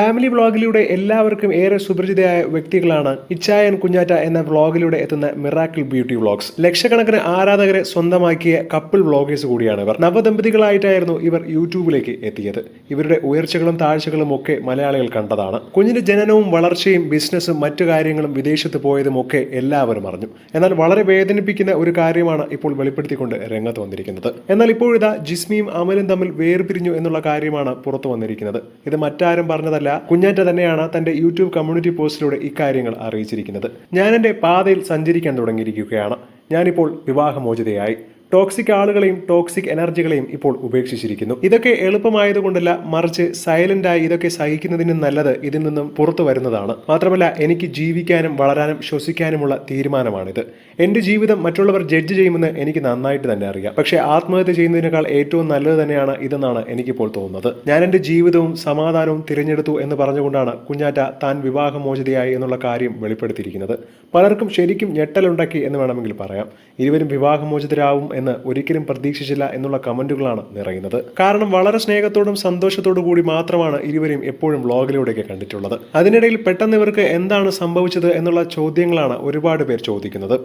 Family വ്ളോഗിലൂടെ എല്ലാവർക്കും ഏറെ സുപരിചിതയായ വ്യക്തികളാണ് ഇച്ചായൻ കുഞ്ഞാറ്റ എന്ന വ്ളോഗിലൂടെ എത്തുന്ന മിറാക്കിൾ ബ്യൂട്ടി വ്ളോഗ്സ്. ലക്ഷക്കണക്കിന് ആരാധകരെ സ്വന്തമാക്കിയ കപ്പിൾ വ്ളോഗേഴ്സ് കൂടിയാണ് ഇവർ. നവദമ്പതികളായിട്ടായിരുന്നു ഇവർ യൂട്യൂബിലേക്ക് എത്തിയത്. ഇവരുടെ ഉയർച്ചകളും താഴ്ചകളും ഒക്കെ മലയാളികൾ കണ്ടതാണ്. കുഞ്ഞിന്റെ ജനനവും വളർച്ചയും ബിസിനസ്സും മറ്റു കാര്യങ്ങളും വിദേശത്ത് പോയതും ഒക്കെ എല്ലാവരും അറിഞ്ഞു. എന്നാൽ വളരെ വേദനിപ്പിക്കുന്ന ഒരു കാര്യമാണ് ഇപ്പോൾ വെളിപ്പെടുത്തിക്കൊണ്ട് രംഗത്ത് വന്നിരിക്കുന്നത്. എന്നാൽ ഇപ്പോഴിതാ ജിസ്മിയും അമലും തമ്മിൽ വേർപിരിഞ്ഞു എന്നുള്ള കാര്യമാണ് പുറത്തു വന്നിരിക്കുന്നത്. ഇത് മറ്റാരും പറഞ്ഞതല്ല. കുഞ്ഞാറ്റ തന്നെയാണ് തന്റെ യൂട്യൂബ് കമ്മ്യൂണിറ്റി പോസ്റ്റിലൂടെ ഇക്കാര്യങ്ങൾ അറിയിച്ചിരിക്കുന്നത്. ഞാൻ എന്റെ പാതയിൽ സഞ്ചരിക്കാൻ തുടങ്ങിയിരിക്കുകയാണ്. ഞാനിപ്പോൾ വിവാഹമോചിതയായി. ടോക്സിക് ആളുകളെയും ടോക്സിക് എനർജികളെയും ഇപ്പോൾ ഉപേക്ഷിച്ചിരിക്കുന്നു. ഇതൊക്കെ എളുപ്പമായതുകൊണ്ടല്ല മറിച്ച് സൈലന്റായി ഇതൊക്കെ സഹിക്കുന്നതിനും നല്ലത് ഇതിൽ നിന്നും പുറത്തു വരുന്നതാണ്. മാത്രമല്ല എനിക്ക് ജീവിക്കാനും വളരാനും ശ്വസിക്കാനുമുള്ള തീരുമാനമാണിത്. എന്റെ ജീവിതം മറ്റുള്ളവർ ജഡ്ജ് ചെയ്യുമെന്ന് എനിക്ക് നന്നായിട്ട് തന്നെ അറിയാം. പക്ഷേ ആത്മഹത്യ ചെയ്യുന്നതിനേക്കാൾ ഏറ്റവും നല്ലത് തന്നെയാണ് ഇതെന്നാണ് എനിക്കിപ്പോൾ തോന്നുന്നത്. ഞാൻ എന്റെ ജീവിതവും സമാധാനവും തിരഞ്ഞെടുത്തു എന്ന് പറഞ്ഞുകൊണ്ടാണ് കുഞ്ഞാറ്റ താൻ വിവാഹമോചിതയായി എന്നുള്ള കാര്യം വെളിപ്പെടുത്തിയിരിക്കുന്നത്. പലർക്കും ശരിക്കും ഞെട്ടലുണ്ടാക്കി എന്ന് വേണമെങ്കിൽ പറയാം. ഇരുവരും വിവാഹമോചിതരാവും എന്ന് ഒരിക്കലും പ്രതീക്ഷിച്ചില്ല എന്നുള്ള കമന്റുകളാണ് നിറയുന്നത്. കാരണം വളരെ സ്നേഹത്തോടും സന്തോഷത്തോടു കൂടി മാത്രമാണ് ഇരുവരും എപ്പോഴും വ്ളോഗിലൂടെയൊക്കെ കണ്ടിട്ടുള്ളത്. അതിനിടയിൽ പെട്ടെന്ന് ഇവർക്ക് എന്താണ് സംഭവിച്ചത് എന്നുള്ള ചോദ്യങ്ങളാണ് ഒരുപാട് പേർ ചോദിക്കുന്നത്.